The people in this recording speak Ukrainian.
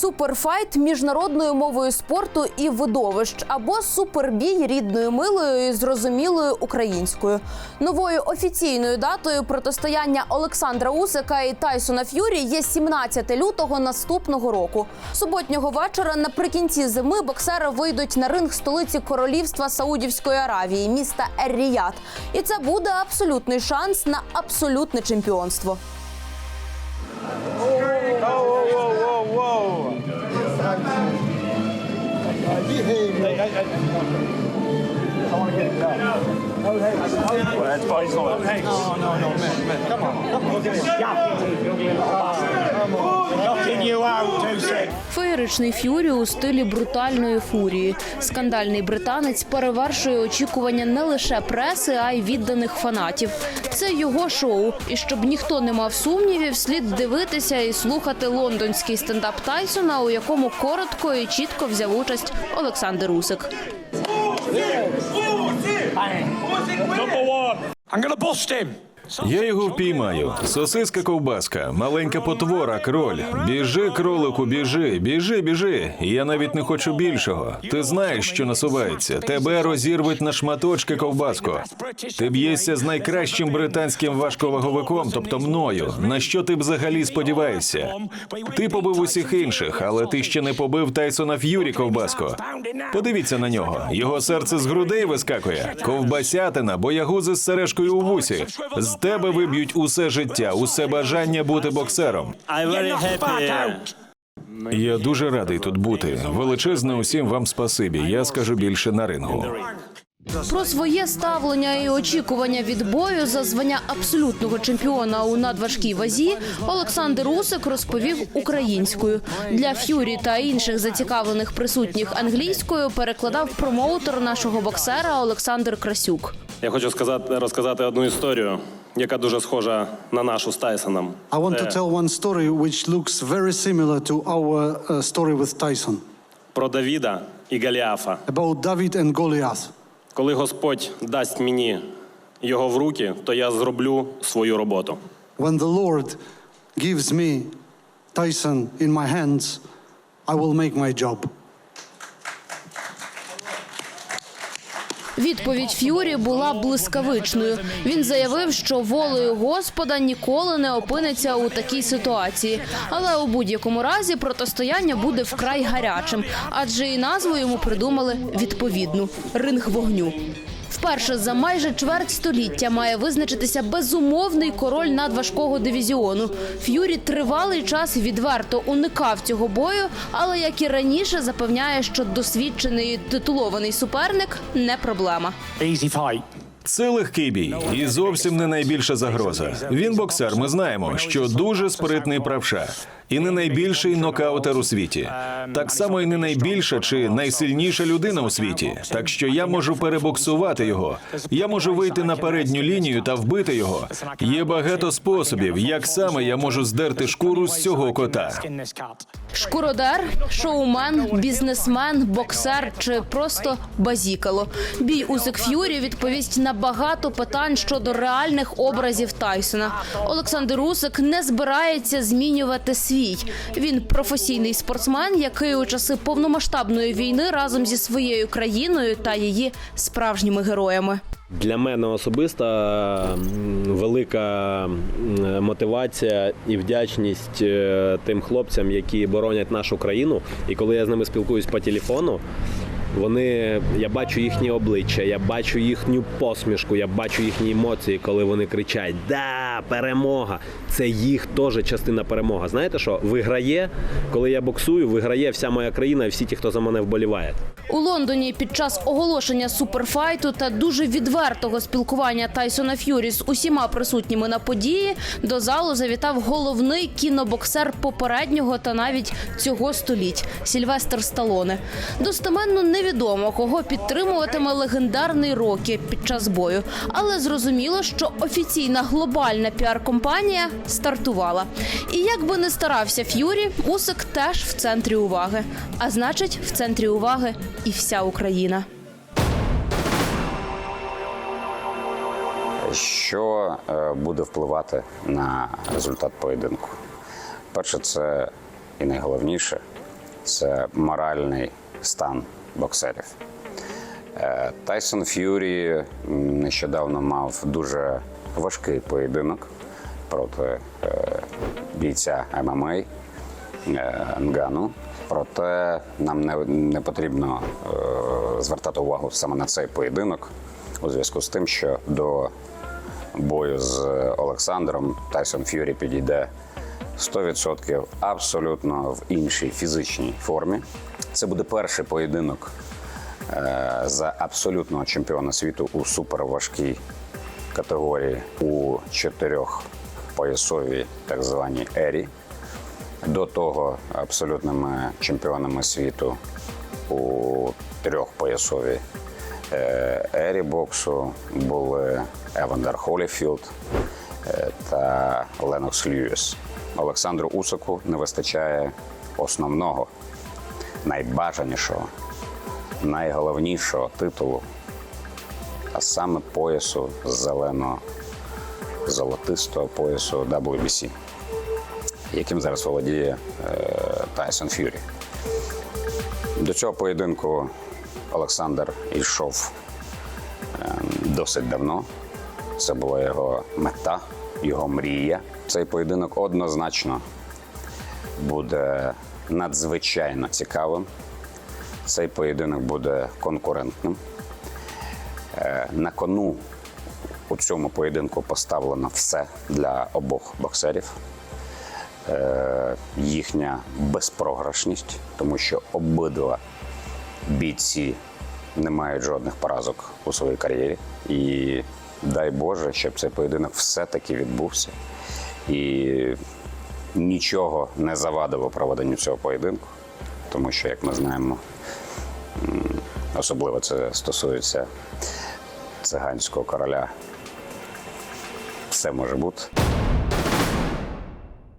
Суперфайт міжнародною мовою спорту і видовищ або супербій рідною милою і зрозумілою українською. Новою офіційною датою протистояння Олександра Усика і Тайсона Ф'юрі є 17 лютого наступного року. Суботнього вечора наприкінці зими боксери вийдуть на ринг столиці королівства Саудівської Аравії, міста Ер-Ріяд. І це буде абсолютний шанс на абсолютне чемпіонство. I, want to get it out. Oh, oh, hey. Oh, that's. Hey. No, no, no, man, man. Come on. Come on. Yeah. Феєричний ф'юрі у стилі брутальної фурії. Скандальний британець перевершує очікування не лише преси, а й відданих фанатів. Це його шоу. І щоб ніхто не мав сумнівів, слід дивитися і слухати лондонський стендап Тайсона, у якому коротко і чітко взяв участь Олександр Усик. I'm gonna bust him. Я його впіймаю. Сосиска ковбаска, маленька потвора, кроль. Біжи, кролику, біжи, біжи, біжи. Я навіть не хочу більшого. Ти знаєш, що насувається. Тебе розірвуть на шматочки ковбаско. Ти б'єшся з найкращим британським важковаговиком, тобто мною. На що ти взагалі сподіваєшся? Ти побив усіх інших, але ти ще не побив Тайсона Ф'юрі ковбаско. Подивіться на нього. Його серце з грудей вискакує. Ковбасятина, боягузи з сережкою у вусі. З тебе виб'ють усе життя, усе бажання бути боксером. Я дуже радий тут бути. Величезне усім вам спасибі. Я скажу більше на рингу. Про своє ставлення і очікування від бою за звання абсолютного чемпіона у надважкій вазі Олександр Усик розповів українською. Для Ф'юрі та інших зацікавлених присутніх англійською перекладав промоутер нашого боксера Олександр Красюк. Я хочу сказати, розказати одну історію, яка дуже схожа на нашу з Тайсоном. I want to tell one story which looks very similar to our uh, story with Tyson про Давіда і Голіафа. about David and Goliath. Коли Господь дасть мені його в руки, то я зроблю свою роботу. When the Lord gives me Tyson in my hands, I will make my job. Відповідь Ф'юрі була блискавичною. Він заявив, що волею Господа ніколи не опиниться у такій ситуації. Але у будь-якому разі протистояння буде вкрай гарячим, адже і назву йому придумали відповідну ринг вогню. Вперше за майже чверть століття має визначитися безумовний король надважкого дивізіону. Ф'юрі тривалий час відверто уникав цього бою, але як і раніше запевняє, що досвідчений титулований суперник не проблема. Easy. Це легкий бій і зовсім не найбільша загроза. Він боксер. Ми знаємо, що дуже спритний правша. І не найбільший нокаутер у світі. Так само і не найбільша чи найсильніша людина у світі. Так що я можу перебоксувати його. Я можу вийти на передню лінію та вбити його. Є багато способів, як саме я можу здерти шкуру з цього кота. Шкуродер, шоумен, бізнесмен, боксер чи просто базікало. Бій Усик Ф'юрі відповість на багато питань щодо реальних образів Тайсона. Олександр Усик не збирається змінювати свій. Він професійний спортсмен, який у часи повномасштабної війни разом зі своєю країною та її справжніми героями. Для мене особисто велика мотивація і вдячність е, тим хлопцям, які боронять нашу країну. І коли я з ними спілкуюсь по телефону, вони, я бачу їхні обличчя, я бачу їхню посмішку, я бачу їхні емоції, коли вони кричать Да, перемога! Це їх теж частина перемоги. Знаєте що? Виграє, коли я боксую, виграє вся моя країна і всі ті, хто за мене вболіває. У Лондоні під час оголошення суперфайту та дуже відвертого спілкування Тайсона Ф'юрі з усіма присутніми на події до залу завітав головний кінобоксер попереднього та навіть цього століть Сільвестр Сталоне. Достеменно невідомо, кого підтримуватиме легендарний Рокі під час бою, але зрозуміло, що офіційна глобальна піар-компанія стартувала. І як би не старався Ф'юрі, Усик теж в центрі уваги. А значить, в центрі уваги і вся Україна. Що е, буде впливати на результат поєдинку? Перше, це і найголовніше це моральний стан боксерів. Е, Тайсон Ф'юрі нещодавно мав дуже важкий поєдинок проти е, бійця ММА е, Нгану. Проте нам не, не потрібно звертати увагу саме на цей поєдинок у зв'язку з тим, що до бою з Олександром Тайсон Ф'юрі підійде 100% абсолютно в іншій фізичній формі. Це буде перший поєдинок е, за абсолютного чемпіона світу у суперважкій категорії у чотирьох поясовій так званій ері. До того абсолютними чемпіонами світу у трьохпоясовій е, ері боксу були Евандер Холіфілд е, та Ленокс Льюіс. Олександру Усику не вистачає основного, найбажанішого, найголовнішого титулу, а саме поясу зелено-золотистого поясу WBC яким зараз володіє е, Тайсон Ф'юрі. До цього поєдинку Олександр йшов е, досить давно. Це була його мета, його мрія. Цей поєдинок однозначно буде надзвичайно цікавим. Цей поєдинок буде конкурентним. Е, На кону у цьому поєдинку поставлено все для обох боксерів е, їхня безпрограшність, тому що обидва бійці не мають жодних поразок у своїй кар'єрі. І дай Боже, щоб цей поєдинок все-таки відбувся. І нічого не завадило проведенню цього поєдинку, тому що, як ми знаємо, особливо це стосується циганського короля. Все може бути.